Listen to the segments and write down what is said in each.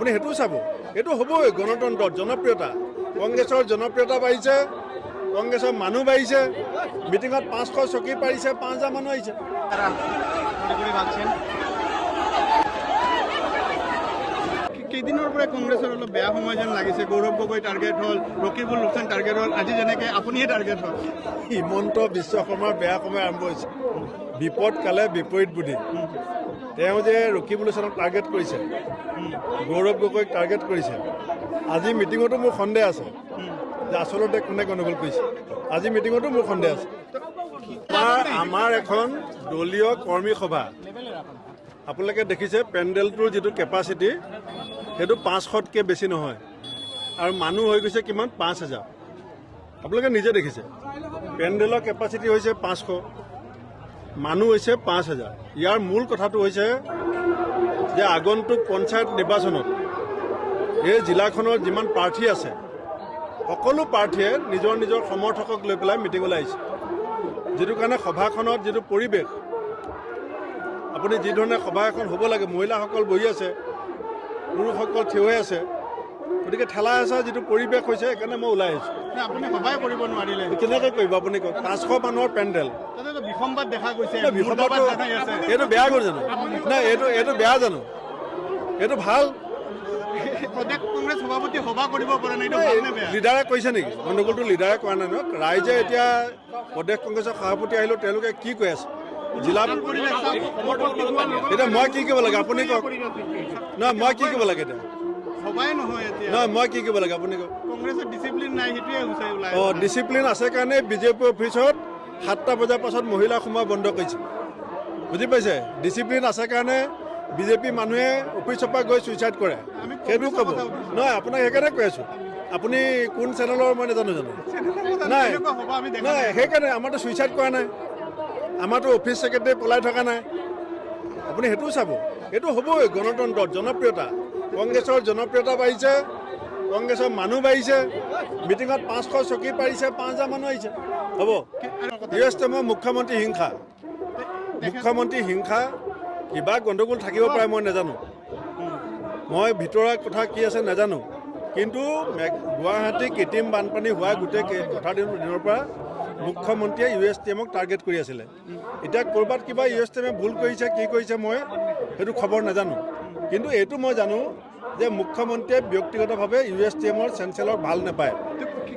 আপুনি সেইটোও চাব। এইটো হ'বই গণতন্ত্ৰত জনপ্ৰিয়তা। কংগ্ৰেছৰ জনপ্ৰিয়তা বাঢ়িছে কংগ্ৰেছৰ মানুহ বাঢ়িছে মিটিঙত পাঁচশ চকী পাৰিছে পাঁচ হাজাৰ মানুহ আহিছে। পৰা কংগ্ৰেছৰ অলপ বেয়া সময় যেন লাগিছে গৌৰৱ গগৈ টাৰ্গেট হ'ল ৰকিবুল হুছেইন টাৰ্গেট হ'ল আজি যেনেকে আপুনিহে টাৰ্গেট হ'ল। হিমন্ত বিশ্ব শৰ্মাৰ বেয়া সময় আৰম্ভ হৈছে। বিপদ কালে বিপৰীত বুদ্ধি তেওঁ যে ৰকিবুল হুছেইনক টাৰ্গেট কৰিছে গৌৰৱ গগৈক টাৰ্গেট কৰিছে আজি মিটিঙতো মোৰ সন্দেহ আছে। যে আচলতে কোনে গণ্ডগোল কৰিছে? আজি মিটিঙতো মোৰ সন্দেহ আছে। আমাৰ এখন দলীয় কৰ্মী সভা। আপোনালোকে দেখিছে পেণ্ডেলটোৰ যিটো কেপাচিটি সেইটো পাঁচশতকৈ বেছি নহয়। আৰু মানুহ হৈ গৈছে কিমান? পাঁচ হাজাৰ। আপোনালোকে নিজে দেখিছে। পেণ্ডেলৰ কেপাচিটি হৈছে পাঁচশ। মানুহ হৈছে পাঁচ হাজাৰ। ইয়াৰ মূল কথাটো হৈছে যে আগন্তুক পঞ্চায়ত নিৰ্বাচনত এই জিলাখনৰ যিমান প্ৰাৰ্থী আছে সকলো প্ৰাৰ্থীয়ে নিজৰ নিজৰ সমৰ্থকক লৈ পেলাই মিটিঙলৈ আহিছে। যিটো কাৰণে সভাখনত যিটো পৰিৱেশ আপুনি যি ধৰণে সভা এখন হ'ব লাগে মহিলাসকল বহি আছে পুৰুষসকল থিয় হৈ আছে। গতিকে ঠেলা হেঁচা যিটো পৰিৱেশ হৈছে সেইকাৰণে মই ওলাই আহিছোঁ। আপুনি সভাই কৰিব নোৱাৰিলে। কেনেকৈ কৰিব আপুনি কওক? পাঁচশ মানুহৰ পেণ্ডেল। তাতেতো বিসম্বাদ দেখা গৈছে এইটো বেয়া গ'ল জানো? নাই এইটো এইটো বেয়া জানো? এইটো ভাল? প্ৰদেশ কংগ্ৰেছ সভাপতি সভা কৰিব পৰা নাই লিডাৰে কৈছে নেকি? গণ্ডগোলটো লিডাৰে কৰা নাই নহয়। ৰাইজে এতিয়া প্ৰদেশ কংগ্ৰেছৰ সভাপতি আহিলেও তেওঁলোকে কি কৈ আছে? জিলা এতিয়া মই কি কৰিব লাগে? আপুনি কওক। নহয় মই কি কৰিব লাগে এতিয়া? নহয় এতিয়া। নহয় মই কি কৰিব লাগে? আপুনি কওক। কংগ্ৰেছৰ ডিচিপ্লিন নাই সেইটোৱে হৈছে ওলাই অঁ ডিচিপ্লিন আছে কাৰণে বিজেপি অফিচত সাতটা বজাৰ পাছত মহিলা সোমোৱা বন্ধ কৰিছে। বুজি পাইছে? ডিচিপ্লিন আছে কাৰণে বিজেপি মানুহে অফিচৰ পৰা গৈ চুইচাইড কৰে। সেইটো ক'ব। নহয় আপোনাক সেইকাৰণে কৈ আছোঁ। আপুনি কোন চেনেলৰ মই নাজানো জানো? নাই। নাই সেইকাৰণে আমাৰতো চুইচাইড কৰা নাই। আমাৰতো অফিচ ছেক্ৰেটাৰী পলাই থকা নাই। আপুনি সেইটোও চাব। এইটো হ'বই গণতন্ত্ৰত জনপ্ৰিয়তা। কংগ্ৰেছৰ জনপ্ৰিয়তা বাঢ়িছে কংগ্ৰেছৰ মানুহ বাঢ়িছে। মিটিঙত পাঁচশ চকী পাৰিছে পাঁচ হাজাৰ মানুহ আহিছে। হ'ব। ইউ এছ টিমৰ মুখ্যমন্ত্ৰী হিংসা। মুখ্যমন্ত্ৰী হিংসা কিবা গণ্ডগোল থাকিব পাৰে মই নাজানো। মই ভিতৰৰ কথা কি আছে নাজানো। কিন্তু গুৱাহাটী কৃত্ৰিম বানপানী হোৱা গোটেই কথা দিন- দিনৰ পৰা মুখ্যমন্ত্ৰীয়ে ইউ এছ টি এমক টাৰ্গেট কৰি আছিলে। এতিয়া ক'ৰবাত কিবা ইউ এছ টি এমে ভুল কৰিছে কি কৰিছে মই সেইটো খবৰ নাজানো। কিন্তু এইটো মই জানো যে মুখ্যমন্ত্ৰীয়ে ব্যক্তিগতভাৱে ইউ এছ টি এমৰ চেঞ্চেলক ভাল নাপায়।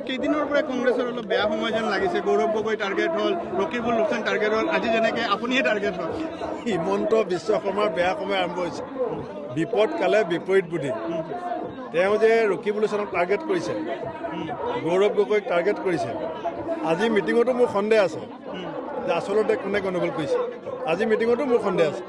কেইদিনৰ পৰা কংগ্ৰেছৰ অলপ বেয়া সময় যেন লাগিছে? গৌৰৱ গগৈ টাৰ্গেট হ'ল ৰকিবুল হুছেইন টাৰ্গেট হ'ল আজি যেনেকে আপুনিহে টাৰ্গেট হ'ল। হিমন্ত বিশ্ব শৰ্মাৰ বেয়া সময় আৰম্ভ হৈছে। বিপদ কালে বিপৰীত বুদ্ধি। তেওঁ যে ৰকিবুল হুছেইনক টাৰ্গেট কৰিছে গৌৰৱ গগৈক টাৰ্গেট কৰিছে আজি মিটিঙতো মোৰ সন্দেহ আছে যে আচলতে কোনে গণ্ডগোল কৰিছে? আজি মিটিঙতো মোৰ সন্দেহ আছে।